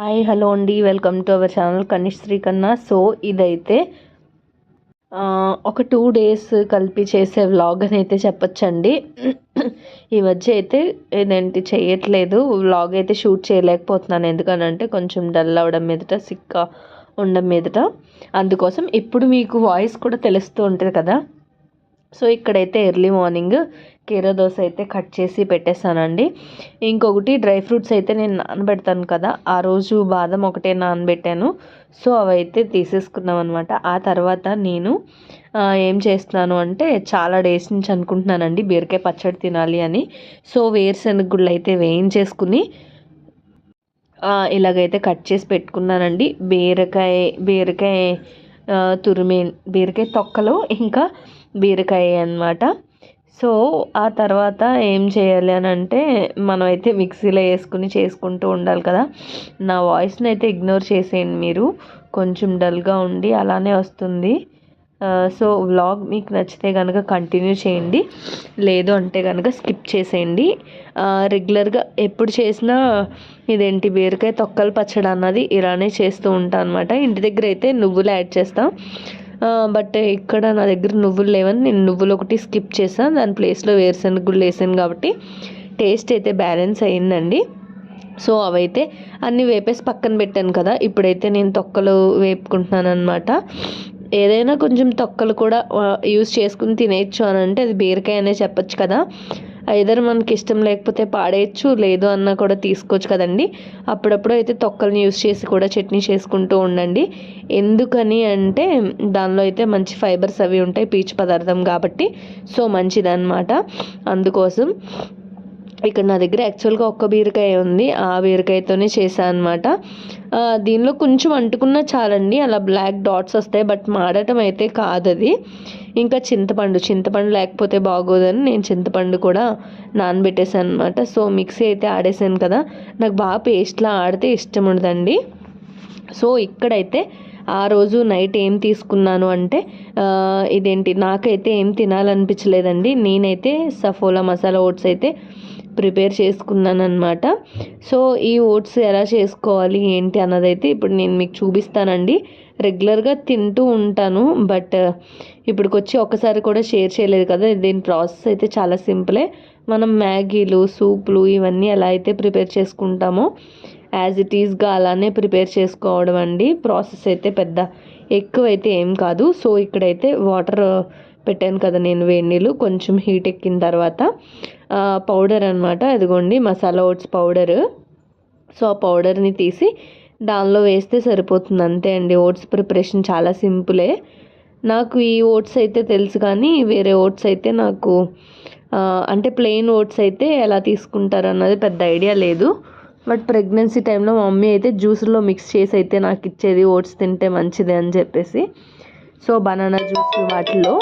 Hi hello అండి. Welcome to our channel Kanishri Srikanna so ఇదైతే ఒక టూ డేస్ కలిపి చేసే వ్లాగ్ అని అయితే చెప్పచ్చండి. ఈ మధ్య అయితే ఇదేంటి చేయట్లేదు. వ్లాగ్ అయితే షూట్ చేయలేకపోతున్నాను. ఎందుకనంటే కొంచెం డల్ అవ్వడం మీదట సిక్క ఉండడం మీదట. అందుకోసం ఇప్పుడు మీకు వాయిస్ కూడా తెలుస్తూ ఉంటుంది కదా. సో ఇక్కడైతే ఎర్లీ మార్నింగ్ కీరా దోశ అయితే కట్ చేసి పెట్టేస్తానండి ఇంకొకటి డ్రై ఫ్రూట్స్ అయితే నేను నానబెడతాను కదా ఆ రోజు బాదం ఒకటే నానబెట్టాను. సో అవైతే తీసేసుకున్నాం అనమాట ఆ తర్వాత నేను ఏం చేస్తున్నాను అంటే చాలా డేస్ నుంచి అనుకుంటున్నానండి బీరకాయ పచ్చడి తినాలి అని. సో వేరుశనగ గుళ్ళు అయితే వేయించేసుకుని ఇలాగైతే కట్ చేసి పెట్టుకున్నానండి. బీరకాయ బీరకాయ తురిమే బీరకాయ తొక్కలు ఇంకా బీరకాయ అన్నమాట. సో ఆ తర్వాత ఏం చేయాలి అని అంటే మనం అయితే మిక్సీలో వేసుకుని చేసుకుంటూ ఉండాలి కదా. నా వాయిస్ని అయితే ఇగ్నోర్ చేసేయండి మీరు. కొంచెం డల్గా ఉండి అలానే వస్తుంది. సో వ్లాగ్ మీకు నచ్చితే కనుక కంటిన్యూ చేయండి. లేదు అంటే కనుక స్కిప్ చేసేయండి. రెగ్యులర్గా ఎప్పుడు చేసినా ఇదేంటి బీరకాయ తొక్కలు పచ్చడి అన్నది ఇలానే చేస్తూ ఉంటాను అనమాట ఇంటి దగ్గర అయితే నువ్వులు యాడ్ చేస్తాం. బట్ ఇక్కడ నా దగ్గర నువ్వులు లేవని నేను నువ్వులు ఒకటి స్కిప్ చేశాను దాని ప్లేస్లో వేరుశనగ గుళ్ళు వేసాను కాబట్టి టేస్ట్ అయితే బ్యాలెన్స్ అయిందండి. సో అవైతే అన్నీ వేపేసి పక్కన పెట్టాను కదా. ఇప్పుడైతే నేను తొక్కలు వేపుకుంటున్నాను అనమాట ఏదైనా కొంచెం తొక్కలు కూడా యూస్ చేసుకుని తినేయచ్చు అని అంటే అది బీరకాయ అనే చెప్పచ్చు కదా. ఐదర్ మనకి ఇష్టం లేకపోతే పాడేయచ్చు లేదు అన్నా కూడా తీసుకోవచ్చు కదండి. అప్పుడప్పుడు అయితే తొక్కలను యూస్ చేసి కూడా చట్నీ చేసుకుంటూ ఉండండి. ఎందుకని అంటే దానిలో అయితే మంచి ఫైబర్స్ అవి ఉంటాయి పీచు పదార్థం కాబట్టి. సో మంచిదన్నమాట. అందుకోసం ఇక్కడ నా దగ్గర యాక్చువల్గా ఒక్క బీరకాయ ఉంది. ఆ బీరకాయతోనే చేశాను అనమాట దీనిలో కొంచెం అంటుకున్నా చాలండి. అలా బ్లాక్ డాట్స్ వస్తాయి. బట్ మాడటం అయితే కాదు అది ఇంకా చింతపండు చింతపండు లేకపోతే బాగోదని నేను చింతపండు కూడా నానబెట్టేశాను అనమాట సో మిక్సీ అయితే ఆడేసాను కదా. నాకు బాగా పేస్ట్లా ఆడితే ఇష్టం ఉండదండి. సో ఇక్కడైతే ఆ రోజు నైట్ ఏం తీసుకున్నాను అంటే ఇదేంటి? నాకైతే ఏం తినాలనిపించలేదండి. నేనైతే సఫోలా మసాలా ఓట్స్ అయితే ప్రిపేర్ చేసుకున్నాను అనమాట సో ఈ ఓట్స్ ఎలా చేసుకోవాలి ఏంటి అన్నదైతే ఇప్పుడు నేను మీకు చూపిస్తానండి. రెగ్యులర్గా తింటూ ఉంటాను బట్ ఇప్పుడుకొచ్చి వచ్చి ఒక్కసారి కూడా షేర్ చేయలేదు కదా. దీని ప్రాసెస్ అయితే చాలా సింపులే. మనం మ్యాగీలు సూప్లు ఇవన్నీ ఎలా అయితే ప్రిపేర్ చేసుకుంటామో యాజ్ ఇట్ ఈస్గా అలానే ప్రిపేర్ చేసుకోవడం అండి. ప్రాసెస్ అయితే పెద్ద ఎక్కువైతే ఏం కాదు. సో ఇక్కడైతే వాటర్ పెట్టాను కదా నేను వేడి నీళ్ళు కొంచెం హీట్ ఎక్కిన తర్వాత పౌడర్ అనమాట అదిగోండి మసాలా ఓట్స్ పౌడర్. సో ఆ పౌడర్ని తీసి దానిలో వేస్తే సరిపోతుంది. అంతే అండి ఓట్స్ ప్రిపరేషన్ చాలా సింపులే. నాకు ఈ ఓట్స్ అయితే తెలుసు కానీ వేరే ఓట్స్ అయితే నాకు అంటే ప్లెయిన్ ఓట్స్ అయితే ఎలా తీసుకుంటారు అన్నది పెద్ద ఐడియా లేదు. బట్ ప్రెగ్నెన్సీ టైంలో మా మమ్మీ అయితే జ్యూస్లో మిక్స్ చేసి అయితే నాకు ఇచ్చేది ఓట్స్ తింటే మంచిది అని చెప్పేసి. సో బనానా జ్యూస్ వాటిలో.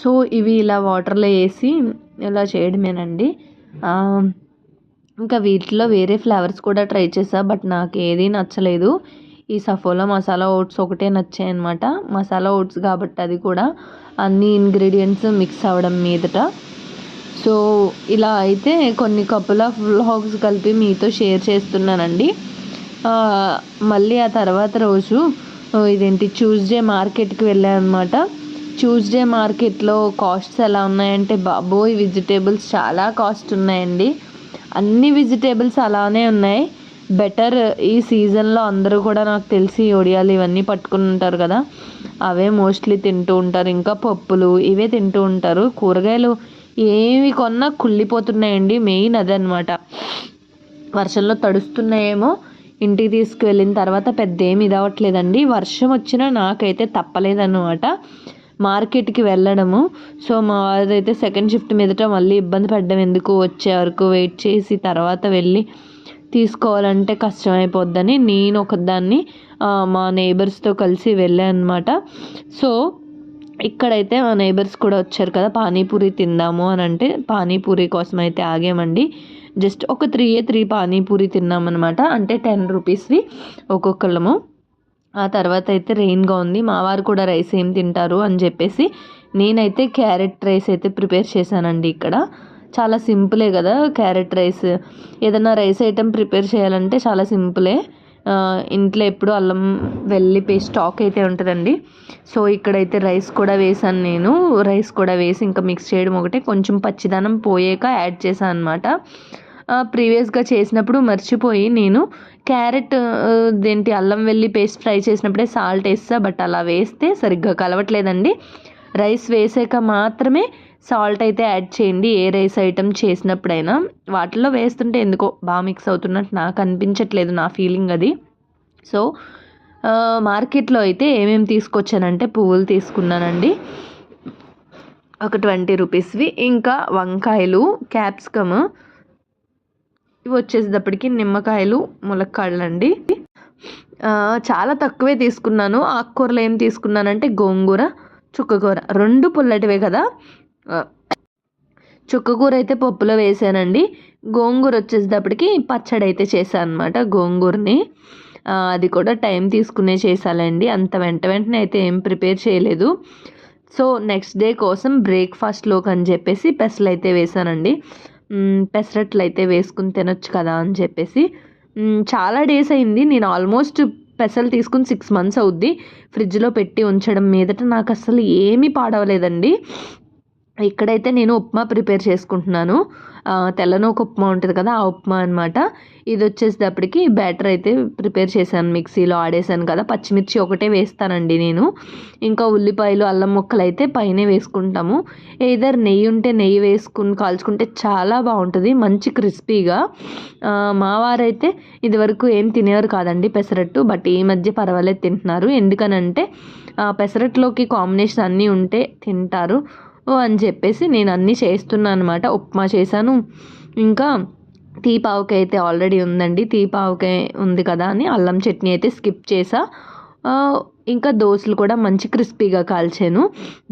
సో ఇవి ఇలా వాటర్లో వేసి ఇలా చేయడమేనండి. ఇంకా వీటిలో వేరే ఫ్లేవర్స్ కూడా ట్రై చేసా బట్ నాకు ఏది నచ్చలేదు. ఈ సఫోలా మసాలా ఓట్స్ ఒకటే నచ్చాయి అనమాట మసాలా ఓట్స్ కాబట్టి అది కూడా అన్ని ఇంగ్రీడియంట్స్ మిక్స్ అవ్వడం మీదట. సో ఇలా అయితే కొన్ని కపుల్ ఆఫ్ వ్లాగ్స్ కలిపి మీతో షేర్ చేస్తున్నానండి. మళ్ళీ ఆ తర్వాత రోజు ఇదేంటి ట్యూస్డే మార్కెట్కి వెళ్ళాను అనమాట ట్యూస్డే మార్కెట్లో కాస్ట్స్ ఎలా ఉన్నాయంటే బాబోయ్ వెజిటేబుల్స్ చాలా కాస్ట్ ఉన్నాయండి. అన్ని వెజిటేబుల్స్ అలానే ఉన్నాయి. బెటర్ ఈ సీజన్లో అందరూ కూడా నాకు తెలిసి ఒడియాలు ఇవన్నీ పట్టుకుని ఉంటారు కదా. అవే మోస్ట్లీ తింటూ ఉంటారు. ఇంకా పప్పులు ఇవే తింటూ ఉంటారు. కూరగాయలు ఏవి కొన్నా కుళ్ళిపోతున్నాయండి. మెయిన్ అదనమాట వర్షంలో తడుస్తున్నాయేమో. ఇంటికి తీసుకువెళ్ళిన తర్వాత పెద్ద ఏమి ఇదవట్లేదండి వర్షం వచ్చినా నాకైతే తప్పలేదన్నమాట. మార్కెట్కి వెళ్ళడము. సో మా వారైతే సెకండ్ షిఫ్ట్ మీదట మళ్ళీ ఇబ్బంది పడ్డం. ఎందుకు వచ్చే వరకు వెయిట్ చేసి తర్వాత వెళ్ళి తీసుకోవాలంటే కష్టమైపోద్దని నేను ఒకదాన్ని మా నేబర్స్తో కలిసి వెళ్ళాను అనమాట సో ఇక్కడైతే మా నేబర్స్ కూడా వచ్చారు కదా పానీపూరి తిందాము అని అంటే పానీపూరి కోసం అయితే ఆగామండి. జస్ట్ ఒక త్రీ ఏ త్రీ పానీపూరి తిన్నామన్నమాట. అంటే టెన్ రూపీస్వి ఒక్కొక్కళ్ళము. ఆ తర్వాత అయితే రెయిన్గా ఉంది. మా వారు కూడా రైస్ ఏం తింటారు అని చెప్పేసి నేనైతే క్యారెట్ రైస్ అయితే ప్రిపేర్ చేశానండి ఇక్కడ. చాలా సింపులే కదా క్యారెట్ రైస్. ఏదైనా రైస్ ఐటెం ప్రిపేర్ చేయాలంటే చాలా సింపులే. ఇంట్లో ఎప్పుడు అల్లం వెల్లి పేస్ట్ స్టాక్ అయితే ఉంటుందండి. సో ఇక్కడైతే రైస్ కూడా వేసాను నేను. రైస్ కూడా వేసి ఇంకా మిక్స్ చేయడం ఒకటే. కొంచెం పచ్చిదనం పోయాక యాడ్ చేశాను అనమాట ప్రీవియస్గా చేసినప్పుడు మర్చిపోయి నేను క్యారెట్ దేంటి అల్లం వెల్లి పేస్ట్ ఫ్రై చేసినప్పుడే సాల్ట్ వేస్తా బట్ అలా వేస్తే సరిగ్గా కలవట్లేదండి. రైస్ వేసాక మాత్రమే సాల్ట్ అయితే యాడ్ చేయండి ఏ రైస్ ఐటమ్ చేసినప్పుడైనా. వాటిల్లో వేస్తుంటే ఎందుకో బాగా మిక్స్ అవుతున్నట్టు నాకు అనిపించట్లేదు నా ఫీలింగ్ అది. సో మార్కెట్లో అయితే ఏమేమి తీసుకొచ్చానంటే పువ్వులు తీసుకున్నానండి. ఒక ట్వంటీ రూపీస్వి. ఇంకా వంకాయలు క్యాప్సికమ్ ఇవి వచ్చేసేటప్పటికి నిమ్మకాయలు ములక్కాడలు అండి చాలా తక్కువే తీసుకున్నాను. ఆకుకూరలు ఏం తీసుకున్నానంటే గోంగూర చుక్కకూర. రెండు పుల్లటివే కదా. చుక్కకూర అయితే పప్పులో వేసానండి. గోంగూర వచ్చేసేటప్పటికి పచ్చడి అయితే చేశాను అనమాట గోంగూరని అది కూడా టైం తీసుకునే చేసాలండి అంత వెంట వెంటనే అయితే ఏం ప్రిపేర్ చేయలేదు. సో నెక్స్ట్ డే కోసం బ్రేక్ఫాస్ట్లోకి అని చెప్పేసి పెసలు అయితే వేసానండి. పెసరట్లు అయితే వేసుకుని తినొచ్చు కదా అని చెప్పేసి. చాలా డేస్ అయింది. నేను ఆల్మోస్ట్ పెసలు తీసుకుని సిక్స్ మంత్స్ అవుద్ది. ఫ్రిడ్జ్లో పెట్టి ఉంచడం మీదట నాకు అసలు ఏమీ పాడవలేదండి. ఇక్కడైతే నేను ఉప్మా ప్రిపేర్ చేసుకుంటున్నాను. ఆ, ఉప్మా ఉంటుంది కదా ఆ ఉప్మా అనమాట ఇది వచ్చేసేటప్పటికి బ్యాటర్ అయితే ప్రిపేర్ చేశాను మిక్సీలో ఆడేసాను కదా. పచ్చిమిర్చి ఒకటే వేస్తానండి నేను. ఇంకా ఉల్లిపాయలు అల్లం ముక్కలు అయితే పైనే వేసుకుంటాము. ఏదర్ నెయ్యి ఉంటే నెయ్యి వేసుకుని కాల్చుకుంటే చాలా బాగుంటుంది మంచి క్రిస్పీగా. ఆ, మా వారైతే ఇదివరకు ఏం తినేవారు కాదండి పెసరట్టు బట్ ఈ మధ్య పర్వాలేదు తింటున్నారు. ఎందుకనంటే పెసరట్లోకి కాంబినేషన్ అన్నీ ఉంటే తింటారు. అని చెప్పేసి నేను అన్నీ చేస్తున్నాను అనమాట ఉప్మా చేశాను. ఇంకా తీపావకాయ అయితే ఆల్రెడీ ఉందండి. తీపావకాయ ఉంది కదా అని అల్లం చట్నీ అయితే స్కిప్ చేసా. ఇంకా దోశలు కూడా మంచి క్రిస్పీగా కాల్చాను.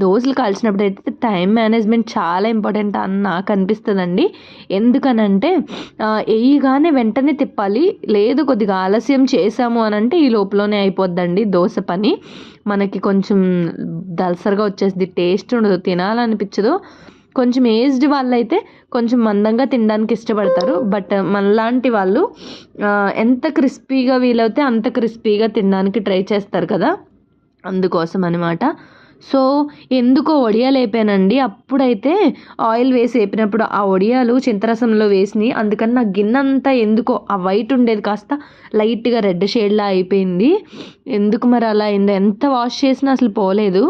దోశలు కాల్చినప్పుడు అయితే టైం మేనేజ్మెంట్ చాలా ఇంపార్టెంట్ అని నాకు అనిపిస్తుందండి. ఎందుకనంటే వేయగానే వెంటనే తిప్పాలి లేదు కొద్దిగా ఆలస్యం చేసాము అని అంటే ఈ లోపలనే అయిపోద్దండి దోశ పని. మనకి కొంచెం దలసరిగా వచ్చేసి టేస్ట్ ఉండదు తినాలనిపించదు. కొంచెం ఏజ్డ్ వాళ్ళు అయితే కొంచెం మందంగా తినడానికి ఇష్టపడతారు. బట్ మనలాంటి వాళ్ళు ఎంత క్రిస్పీగా వీలవుతే అంత క్రిస్పీగా తినడానికి ట్రై చేస్తారు కదా. అందుకోసం అనమాట సో ఎందుకో వడియాలు వేపానండి అప్పుడైతే ఆయిల్ వేసి వేపినప్పుడు ఆ వడియాలు చింతరసంలో వేసినాయి అందుకని నా గిన్నె అంతా ఎందుకో ఆ వైట్ ఉండేది కాస్త లైట్గా రెడ్ షేడ్లా అయిపోయింది. ఎందుకు మరి అలా అయిందో ఎంత వాష్ చేసినా అసలు పోలేదు.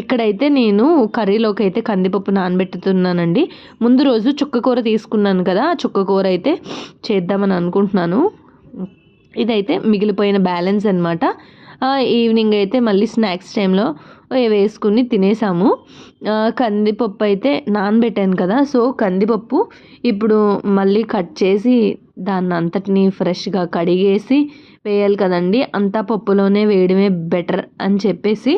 ఇక్కడైతే నేను కర్రీలోకి అయితే కందిపప్పు నానబెట్టుతున్నానండి. ముందు రోజు చుక్కకూర తీసుకున్నాను కదా చుక్కకూర అయితే చేద్దామని అనుకుంటున్నాను. ఇదైతే మిగిలిపోయిన బ్యాలెన్స్ అనమాట ఈవినింగ్ అయితే మళ్ళీ స్నాక్స్ టైంలో వేసుకుని తినేసాము. కందిపప్పు అయితే నానబెట్టాను కదా సో కందిపప్పు ఇప్పుడు మళ్ళీ కట్ చేసి దాన్ని అంతటిని ఫ్రెష్గా కడిగేసి వేయాలి కదండి. అంతా పప్పులోనే వేయడమే బెటర్ అని చెప్పేసి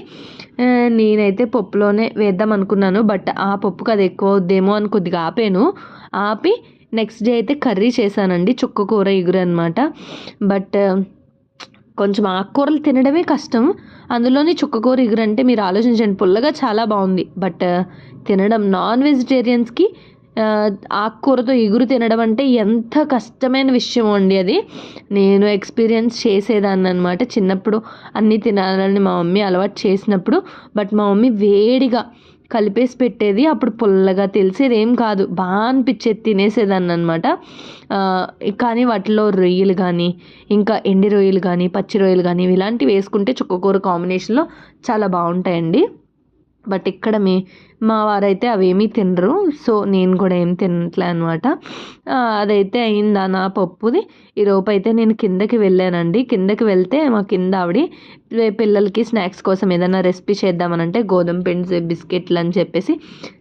నేనైతే పప్పులోనే వేద్దాం అనుకున్నాను. బట్ ఆ పప్పుకి అది ఎక్కువ అవుద్దేమో అని కొద్దిగా ఆపాను. ఆపి నెక్స్ట్ డే అయితే కర్రీ చేశానండి. చుక్క కూర ఇగురు అనమాట బట్ కొంచెం ఆకుకూరలు తినడమే కష్టం. అందులోని చుక్కకూర ఇగురు అంటే మీరు ఆలోచించండి. పుల్లగా చాలా బాగుంది. బట్ తినడం నాన్ వెజిటేరియన్స్కి ఆకుకూరతో ఎగురు తినడం అంటే ఎంత కష్టమైన విషయం అండి అది. నేను ఎక్స్పీరియన్స్ చేసేదాన్ని అనమాట చిన్నప్పుడు అన్నీ తినాలని మా మమ్మీ అలవాటు చేసినప్పుడు. బట్ మా మమ్మీ వేడిగా కలిపేసి పెట్టేది. అప్పుడు పుల్లగా తెలిసేది ఏం కాదు. బాగా అనిపించేది తినేసేదాన్ని అనమాట కానీ వాటిలో రొయ్యలు కానీ ఇంకా ఎండి రొయ్యలు కానీ పచ్చి రొయ్యలు కానీ ఇలాంటివి వేసుకుంటే చుక్కకూర కాంబినేషన్లో చాలా బాగుంటాయండి. బట్ ఇక్కడ మీ మా వారైతే అవేమీ తినరు. సో నేను కూడా ఏం తినట్లే అనమాట అదైతే అయిందా నా పప్పుది. ఈ రోపు అయితే నేను కిందకి వెళ్ళానండి. కిందకి వెళ్తే మా కింద ఆవిడ పిల్లలకి స్నాక్స్ కోసం ఏదైనా రెసిపీ చేద్దామనంటే గోధుమ పిండి బిస్కెట్లు అని చెప్పేసి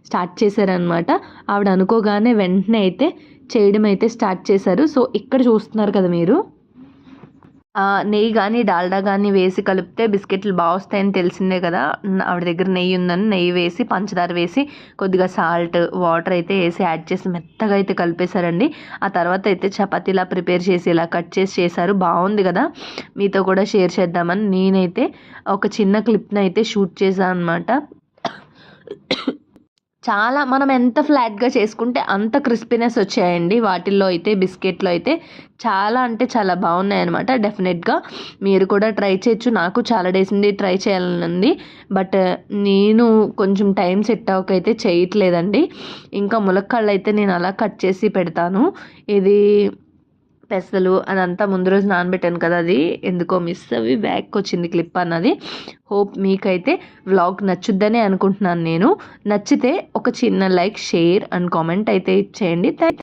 స్టార్ట్ చేశారనమాట ఆవిడ అనుకోగానే వెంటనే అయితే చేయడం అయితే స్టార్ట్ చేశారు. సో ఇక్కడ చూస్తున్నారు కదా మీరు. నెయ్యి కానీ డాల్డా కానీ వేసి కలిపితే బిస్కెట్లు బాగా వస్తాయని తెలిసిందే కదా. ఆవిడ దగ్గర నెయ్యి ఉందని నెయ్యి వేసి పంచదార వేసి కొద్దిగా సాల్ట్ వాటర్ అయితే వేసి యాడ్ చేసి మెత్తగా అయితే కలిపేశారండి. ఆ తర్వాత అయితే చపాతీలా ప్రిపేర్ చేసి ఇలా కట్ చేసి చేశారు. బాగుంది కదా. మీతో కూడా షేర్ చేద్దామని నేనైతే ఒక చిన్న క్లిప్ని అయితే షూట్ చేశాను అనమాట చాలా మనం ఎంత ఫ్లాట్గా చేసుకుంటే అంత క్రిస్పీనెస్ వచ్చాయండి. వాటిల్లో అయితే బిస్కెట్లో అయితే చాలా అంటే చాలా బాగున్నాయి అనమాట డెఫినెట్గా మీరు కూడా ట్రై చేయొచ్చు. నాకు చాలా డేస్ నుండి ట్రై చేయాలని ఉంది బట్ uh, నేను కొంచెం టైం సెట్ అవ్వకైతే చేయట్లేదండి. ఇంకా ములక్కాళ్ళు అయితే నేను అలా కట్ చేసి పెడతాను. ఇది పెసలు అదంతా ముందు రోజు నానబెట్టాను కదా అది. ఎందుకో మిస్ అవి బ్యాక్ వచ్చింది క్లిప్ అన్నది. హోప్ మీకైతే వ్లాగ్ నచ్చుద్దనే అనుకుంటున్నాను నేను. నచ్చితే ఒక చిన్న లైక్ షేర్ అండ్ కామెంట్ అయితే ఇచ్చేయండి. థ్యాంక్